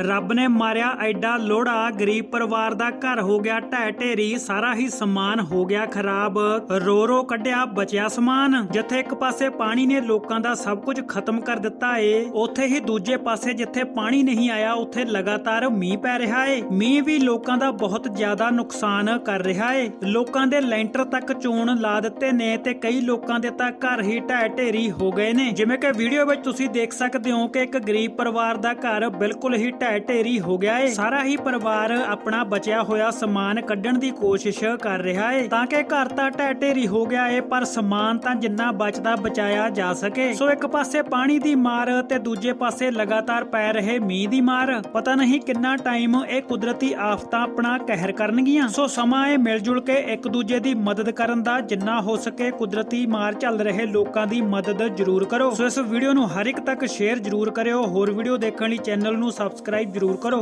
ਰੱਬ ਨੇ ਮਾਰਿਆ ਐਡਾ ਲੋੜਾ ਗਰੀਬ ਪਰਿਵਾਰ ਦਾ ਘਰ ਹੋ ਗਿਆ ਢਹਿ ਢੇਰੀ, ਸਾਰਾ ਹੀ ਸਮਾਨ ਹੋ ਗਿਆ ਖਰਾਬ। ਰੋ ਰੋ ਕੱਢਿਆ, ਬਚਿਆ ਸਮਾਨ। ਜਿੱਥੇ ਇੱਕ ਪਾਸੇ ਪਾਣੀ ਨੇ ਲੋਕਾਂ ਦਾ ਸਭ ਕੁਝ ਖਤਮ ਕਰ ਦਿੱਤਾ ਏ, ਉੱਥੇ ਹੀ ਦੂਜੇ ਪਾਸੇ ਜਿੱਥੇ ਪਾਣੀ ਨਹੀਂ ਆਇਆ, ਉੱਥੇ ਲਗਾਤਾਰ ਮੀਂਹ ਪੈ ਰਿਹਾ ਏ। ਮੀਂਹ ਵੀ ਲੋਕਾਂ ਦਾ ਬਹੁਤ ਜ਼ਿਆਦਾ ਨੁਕਸਾਨ ਕਰ ਰਿਹਾ ਏ। ਲੋਕਾਂ ਦੇ ਲੈਂਟਰ ਤੱਕ ਚੂਣ ਲਾ ਦਿੱਤੇ ਨੇ ਤੇ ਕਈ ਲੋਕਾਂ ਦੇ ਤਾਂ ਘਰ ਹੀ ਢਹਿ ਢੇਰੀ ਹੋ ਗਏ ਨੇ। ਜਿਵੇਂ ਕਿ ਵੀਡੀਓ ਵਿੱਚ ਤੁਸੀਂ ਦੇਖ ਸਕਦੇ ਹੋ ਕਿ ਇੱਕ ਗਰੀਬ ਪਰਿਵਾਰ ਦਾ ਘਰ ਬਿਲਕੁਲ ਹੀ ਢਹਿ ਢੇਰੀ ਹੋ ਗਿਆ ਏ। ਸਾਰਾ ਹੀ ਪਰਿਵਾਰ ਆਪਣਾ ਬਚਿਆ ਹੋਇਆ ਸਮਾਨ ਕੱਢਣ ਦੀ ਕੋਸ਼ਿਸ਼ ਕਰ ਰਿਹਾ ਏ। ਤਾਂ ਕਿ ਘਰ ਤਾਂ ਢਹਿ ਢੇਰੀ ਹੋ ਗਿਆ ਏ, ਪਰ ਸਮਾਨ ਤਾਂ ਜਿੰਨਾ ਬਚਦਾ ਬਚਾਇਆ ਜਾ ਸਕੇ। ਸੋ ਇੱਕ ਪਾਸੇ ਪਾਣੀ ਦੀ ਮਾਰ ਤੇ ਦੂਜੇ ਪਾਸੇ ਲਗਾਤਾਰ ਪੈ ਰਹੇ ਮੀਂਹ ਦੀ ਮਾਰ। ਪਤਾ ਨਹੀਂ ਕਿੰਨਾ ਟਾਈਮ ਇਹ ਕੁਦਰਤੀ ਆਫਤਾਂ ਆਪਣਾ ਕਹਿਰ ਕਰਨਗੀਆਂ। ਸੋ ਸਮਾਂ ਇਹ ਮਿਲ ਜੁਲ ਕੇ ਇੱਕ ਦੂਜੇ ਦੀ ਮਦਦ ਕਰਨ ਦਾ, ਜਿੰਨਾ ਹੋ ਸਕੇ ਕੁਦਰਤੀ ਮਾਰ ਚੱਲ ਰਹੇ ਲੋਕਾਂ ਦੀ ਮਦਦ ਜ਼ਰੂਰ ਕਰੋ। ਸੋ ਇਸ ਵੀਡੀਓ ਨੂੰ ਹਰ ਇੱਕ ਤੱਕ ਸ਼ੇਅਰ ਜ਼ਰੂਰ ਕਰਿਓ। ਹੋਰ ਵੀਡੀਓ ਦੇਖਣ ਲਈ ਚੈਨਲ ਨੂੰ ਸਬਸਕ੍ਰਾਈਬ ਜ਼ਰੂਰ ਕਰੋ।